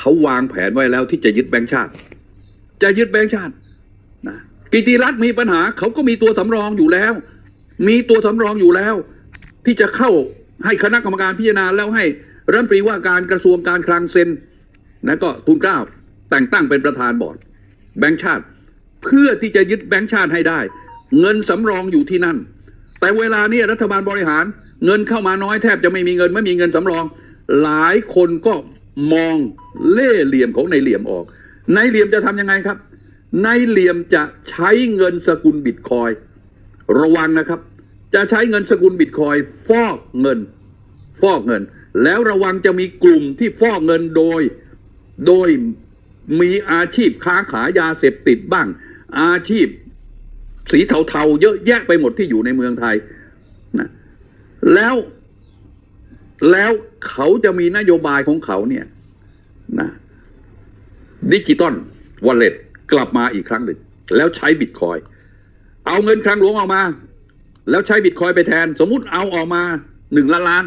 เขาวางแผนไว้แล้วที่จะยึดแบงค์ชาติ จะยึดแบงค์ชาตินะกิติรัฐมีปัญหาเขาก็มีตัวสำรองอยู่แล้ว มีตัวสำรองอยู่แล้ว ที่จะเข้าให้คณะกรรมการพิจารณาแล้วให้รัฐมนตรีว่าการกระทรวงการคลังเซ็นนะก็ทุนเกล้าแต่งตั้งเป็นประธานบอร์ดแบงค์ชาติ เพื่อที่จะยึดแบงค์ชาติให้ได้ เงินสำรองอยู่ที่นั่น แต่เวลานี้รัฐบาลบริหาร เงินเข้ามาน้อยแทบจะไม่มีเงินไม่มีเงินสำรอง หลายคนก็ มองเล่เหลี่ยมของในเหลี่ยมออก ในเหลี่ยมจะทำยังไงครับ ในเหลี่ยมจะใช้เงินสกุลบิตคอยน์ระวังนะครับ จะใช้เงินสกุลบิตคอยน์ฟอกเงิน ฟอกเงิน แล้วระวังจะมีกลุ่มที่ฟอกเงินโดย โดยมีอาชีพค้าขายยาเสพติดบ้าง อาชีพสีเทาๆเยอะแยะไปหมดที่อยู่ในเมืองไทยนะแล้ว แล้วเขาจะมีนโยบายของเขาเนี่ยนะดิจิตอลวอลเล็ตกลับมาอีกครั้งหนึ่งแล้วใช้บิตคอยเอาเงินคลังหลวงออกมา แล้วใช้บิตคอยไปแทน สมมุติเอาออกมาหนึ่งล้านล้าน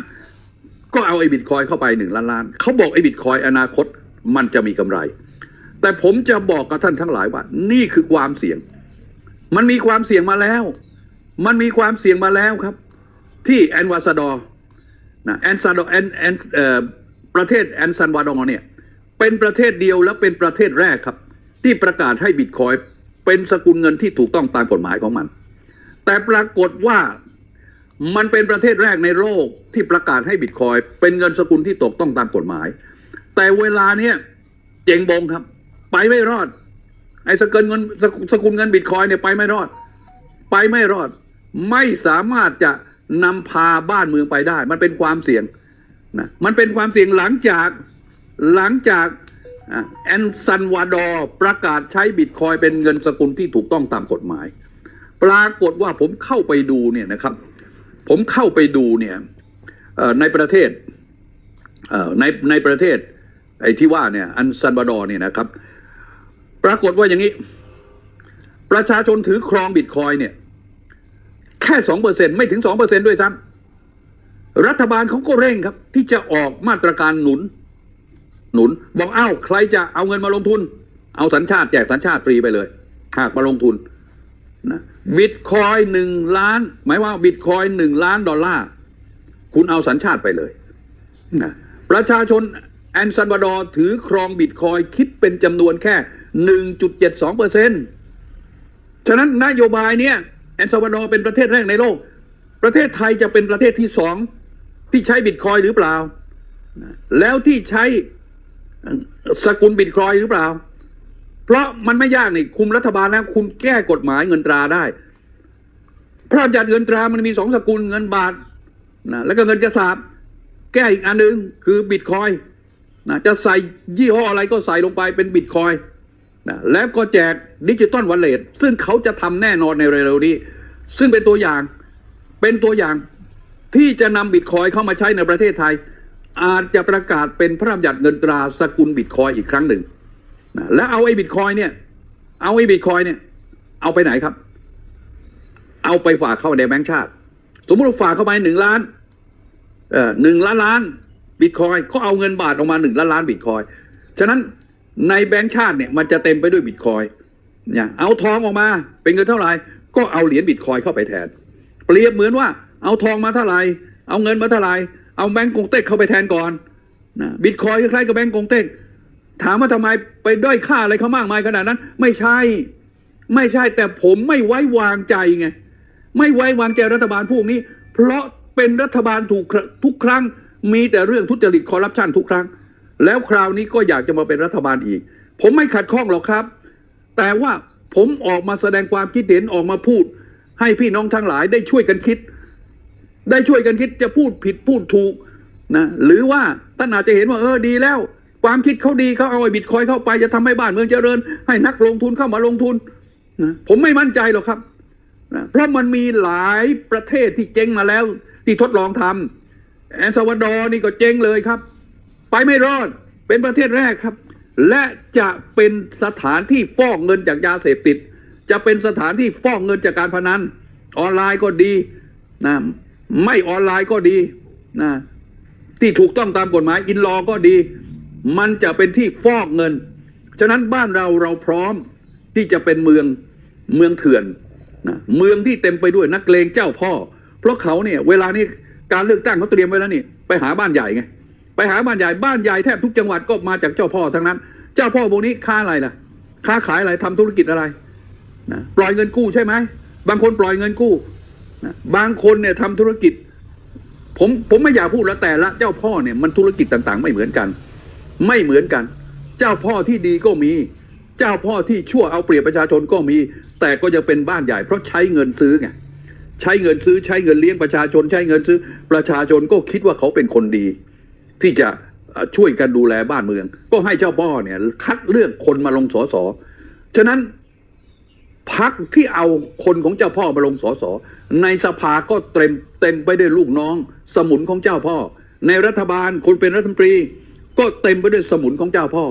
ก็เอาไอ้บิตคอยเข้าไปหนึ่งล้านล้านเขาบอกไอ้บิตคอยอนาคตมันจะมีกำไร แต่ผมจะบอกกับท่านทั้งหลายว่า นี่คือความเสี่ยง มันมีความเสี่ยงมาแล้ว มันมีความเสี่ยงมาแล้วครับ ที่แอนวาซาดอร์ นะแอนซาดแอนแอนประเทศแอนซันวาดอเนี่ยเป็นประเทศเดียวและเป็นประเทศแรกครับ ที่ประกาศให้บิตคอยเป็นสกุลเงินที่ถูกต้องตามกฎหมายของมัน แต่ปรากฏว่ามันเป็นประเทศแรกในโลกที่ประกาศให้บิตคอยเป็นเงินสกุลที่ตกต้องตามกฎหมาย แต่เวลาเนี้ยเจงบงครับ ไปไม่รอด ไอ้สกุลเงินสกุสกุลเงินบิตคอยเนี่ยไปไม่รอด ไปไม่รอด ไม่สามารถจะ นำพาบ้านเมืองไปได้ มันเป็นความเสี่ยงนะมันเป็นความเสี่ยงหลังจากหลังจากแอนซันวาดอร์ประกาศใช้บิตคอยเป็นเงินสกุลที่ถูกต้องตามกฎหมาย ปรากฏว่าผมเข้าไปดูเนี่ยนะครับ ผมเข้าไปดูเนี่ยในประเทศเในในประเทศไอ้ที่ว่าเนี่ยอันซันวาดอร์เนี่ยนะครับ ปรากฏว่าอย่างนี้ ประชาชนถือครองบิตคอยเนี่ย แค่สองเปอร์เซ็นไม่ถึงสองเปอร์เซ็นด้วยซ้ำรัฐบาลเขาก็เร่งครับ ที่จะออกมาตรการหนุน หนุน บอกอ้าวใครจะเอาเงินมาลงทุน เอาสัญชาติแจกสัญชาติฟรีไปเลย หากมาลงทุนนะบิตคอยหนึ่งล้าน หมายว่าบิตคอยหนึ่งล้านดอลลาร์ คุณเอาสัญชาติไปเลยนะประชาชนแอนซันวาดอร์ถือครองบิตคอยคิดเป็นจำนวนแค่ 1.72เปอร์เซ็นฉะนั้นนโยบายเนี้ย แอนซันวาดอร์เป็นประเทศแรกในโลก ประเทศไทยจะเป็นประเทศที่สองที่ใช้บิตคอยหรือเปล่า แล้วที่ใช้สกุลบิตคอยหรือเปล่า เพราะมันไม่ยากนี่คุมรัฐบาลแล้วคุณแก้กฎหมายเงินตราได้ พระราชบัญญัติเงินตรามันมีสองสกุลเงินบาทนะแล้วก็เงินกระสาบแก้อีกอันหนึ่งคือบิตคอยนะจะใส่ยี่ห้ออะไรก็ใส่ลงไปเป็นบิตคอย นะแล้วก็แจกดิจิตอลวอลเล็ตซึ่งเขาจะทำแน่นอนในเร็วๆนี้ ซึ่งเป็นตัวอย่างเป็นตัวอย่างที่จะนำบิตคอยเข้ามาใช้ในประเทศไทย อาจจะประกาศเป็นพระราชบัญญัติเงินตราสกุลบิตคอยอีกครั้งหนึ่งนะแล้วเอาไอ้บิตคอยเนี่ย เอาไอ้บิตคอยเนี่ย เอาไปไหนครับ เอาไปฝากเข้าในแบงก์ชาติ สมมติเราฝากเข้าไปหนึ่งล้านเอ่อหนึ่งล้านล้านบิตคอยเขาเอาเงินบาทออกมาหนึ่งล้านล้านบิตคอย ฉะนั้น ในแบงก์ชาติเนี่ยมันจะเต็มไปด้วยบิตคอยเนี่ยเอาทองออกมา เป็นเงินเท่าไหร่ก็เอาเหรียญบิตคอยเข้าไปแทน เปรียบเหมือนว่าเอาทองมาเท่าไหร่เอาเงินมาเท่าไหร่เอาแบงก์กงเต็กเข้าไปแทนก่อนนะบิตคอยคล้ายๆกับแบงก์กงเต็กถามว่าทำไมไปด้อยค่าอะไรเขามากมายขนาดนั้น ไม่ใช่ ไม่ใช่แต่ผมไม่ไว้วางใจไงไม่ไว้วางใจรัฐบาลพวกนี้ เพราะเป็นรัฐบาลถูกทุกครั้ง มีแต่เรื่องทุจริตคอร์รัปชันทุกครั้ง แล้วคราวนี้ก็อยากจะมาเป็นรัฐบาลอีก ผมไม่ขัดข้องหรอกครับ แต่ว่าผมออกมาแสดงความคิดเห็นออกมาพูด ให้พี่น้องทั้งหลายได้ช่วยกันคิด ได้ช่วยกันคิดจะพูดผิดพูดถูกนะหรือว่าท่านอาจจะเห็นว่าเออดีแล้ว ความคิดเขาดีเขาเอาไอ้บิตคอยเข้าไปจะทำให้บ้านเมืองเจริญ ให้นักลงทุนเข้ามาลงทุนนะผมไม่มั่นใจหรอกครับนะเพราะมันมีหลายประเทศที่เจ๊งมาแล้ว ที่ทดลองทำแอนซาวาดอร์นี่ก็เจ๊งเลยครับ ไปไม่รอดเป็นประเทศแรกครับ และจะเป็นสถานที่ฟอกเงินจากยาเสพติด จะเป็นสถานที่ฟอกเงินจากการพนันออนไลน์ก็ดีนะไม่ออนไลน์ก็ดีนะที่ถูกต้องตามกฎหมายอินลอก็ดี มันจะเป็นที่ฟอกเงิน ฉะนั้นบ้านเราเราพร้อมที่จะเป็นเมืองเมืองเถื่อนนะเมืองที่เต็มไปด้วยนักเลงเจ้าพ่อ เพราะเขาเนี่ยเวลานี้การเลือกตั้งเขาเตรียมไว้แล้วนี่ไปหาบ้านใหญ่ไง ไปหาบ้านใหญ่บ้านใหญ่แทบทุกจังหวัดก็มาจากเจ้าพ่อทั้งนั้น เจ้าพ่อพวกนี้ค้าอะไรล่ะ ค้าขายอะไรทำธุรกิจอะไรนะปล่อยเงินกู้ใช่ไหมบางคนปล่อยเงินกู้นะบางคนเนี่ยทำธุรกิจ ผมผมไม่อยากพูดแล้วแต่ละ เจ้าพ่อเนี่ยมันธุรกิจต่าง ๆ ไม่เหมือนกัน ไม่เหมือนกัน เจ้าพ่อที่ดีก็มี เจ้าพ่อที่ชั่วเอาเปรียบประชาชนก็มี แต่ก็ยังเป็นบ้านใหญ่เพราะใช้เงินซื้อไงใช้เงินซื้อใช้เงินเลี้ยงประชาชน ใช้เงินซื้อประชาชนก็คิดว่าเขาเป็นคนดี ที่จะช่วยกันดูแลบ้านเมือง ก็ให้เจ้าพ่อเนี่ย คัดเลือกคนมาลงสอสอฉะนั้นพักที่เอาคนของเจ้าพ่อมาลงสอสอในสภาก็เต็มเต็มไปด้วยลูกน้อง สมุนของเจ้าพ่อ ในรัฐบาลคนเป็นรัฐมนตรี ก็เต็มไปด้วยสมุนของเจ้าพ่อ